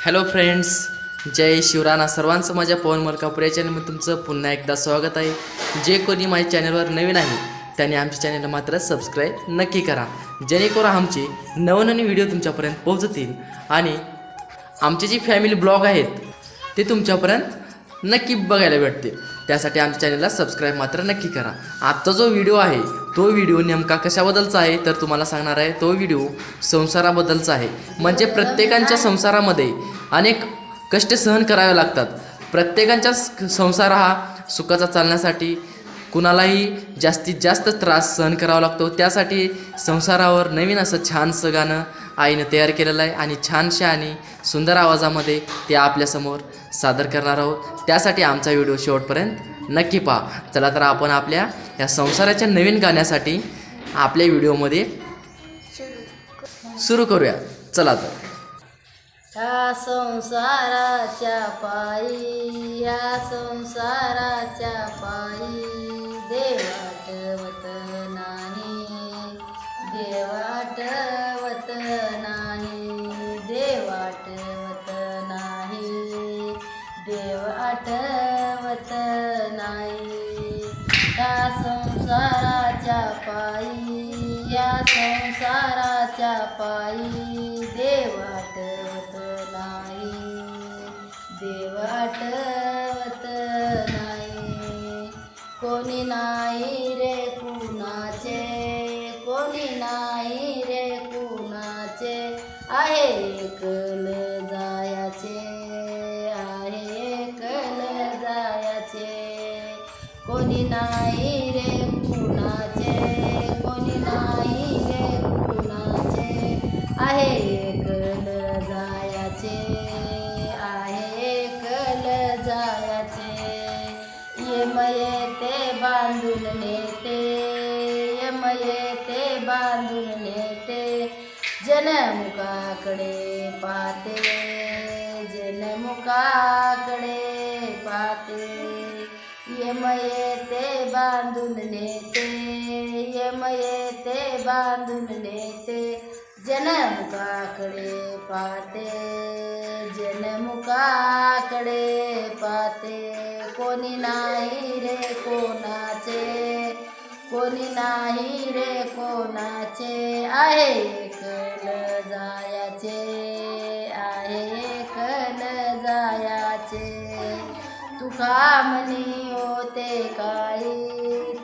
Hello friends जय शिवराणा सर्वांचं माझ्या पवन मलकापूर या चॅनलमध्ये तुमचं पुन्हा एकदा स्वागत आहे. जे कोणी माझ्या चॅनलवर नवीन आहे त्यांनी आमच्या चॅनलला मात्र सबस्क्राईब नक्की करा. जेणेकरून आमचे नवनवीन व्हिडिओ तुमच्यापर्यंत पोहोचतील आणि आमचे जे फॅमिली ब्लॉग आहेत ते तुमच्यापर्यंत नक्की बघायला भेटतील. त्यासाठी आमच्या चॅनलला सबस्क्राईब मात्र नक्की करा. आजचा जो व्हिडिओ आहे तो व्हिडिओ नेमका कशाबद्दलचा आहे तर तुम्हाला सांगणार आहे तो व्हिडिओ संसाराबद्दलचा आहे. म्हणजे प्रत्येकांच्या संसारामध्ये अनेक कष्ट सहन करावे लागतात. प्रत्येकांच्या संसार हा सुखाचा चालण्यासाठी कुणालाही जास्तीत जास्त त्रास सहन करावा लागतो. त्यासाठी संसारावर नवीन असं छानसं गाणं आईनं तयार केलेलं आहे आणि छानशा आणि सुंदर आवाजामध्ये ते आपल्यासमोर सादर करणार आहोत. त्यासाठी आमचा व्हिडिओ शेवटपर्यंत नक्की पहा. चला तर आपण आपल्या या संसाराच्या नवीन गाण्यासाठी आपल्या व्हिडिओमध्ये सुरू करूया. चला तर. या संसाराच्या पायी या संसाराच्या पायी देवाटवत नाही देवाटवत नाही देवाटवत नाही देवाट नाही. या संसाराच्या पायी या संसाराच्या पायी देव आठवत नाही. देव आठवत नाही. कोणी नाही रे कुणाचे कोणी नाही रे कुणाचे. आहे एक कोणी नाही रे कुणाचे कोणी नाही रे कुणाचे. आहे एकल जायाचे आहे एकल जायाचे. यमये ते बांधून नेते यमये ते बांधून नेते. जनमुखाकडे पाहते जनमुखाकडे पाहते. यमये ते बांधून नेते यमये ते बांधून नेते जनमुखाकडे पाहते जनमुखाकडे पाहते. कोणी नाही रे कोणाचे कोणी नाही रे कोणाचे आहे तुका म्हणी होते काई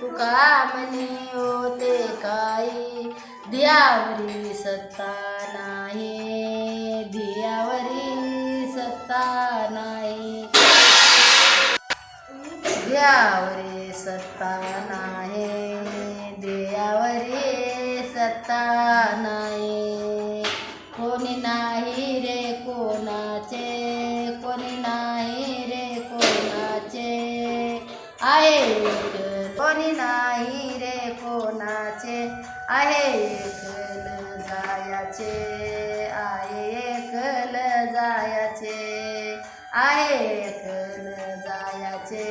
तुका म्हणी होते काई. दियावरी सत्ता नाही दियावरी सत्ता नाही. दियावरी सत्ता नाही दियावरी सत्ता नाही. कोणी नाही रे कोणाचे? आहे एकल जायाचे आहे एकल जायाचे आहे एकल जायाचे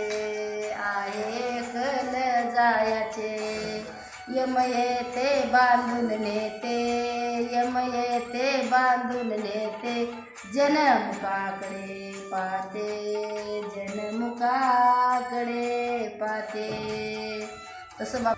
आहे एकल जायाचे. यम येते बांधून नेते यम येते बांधून नेते जनमुखाकडे पाहते जनमुखाकडे पाहते. तसं बाप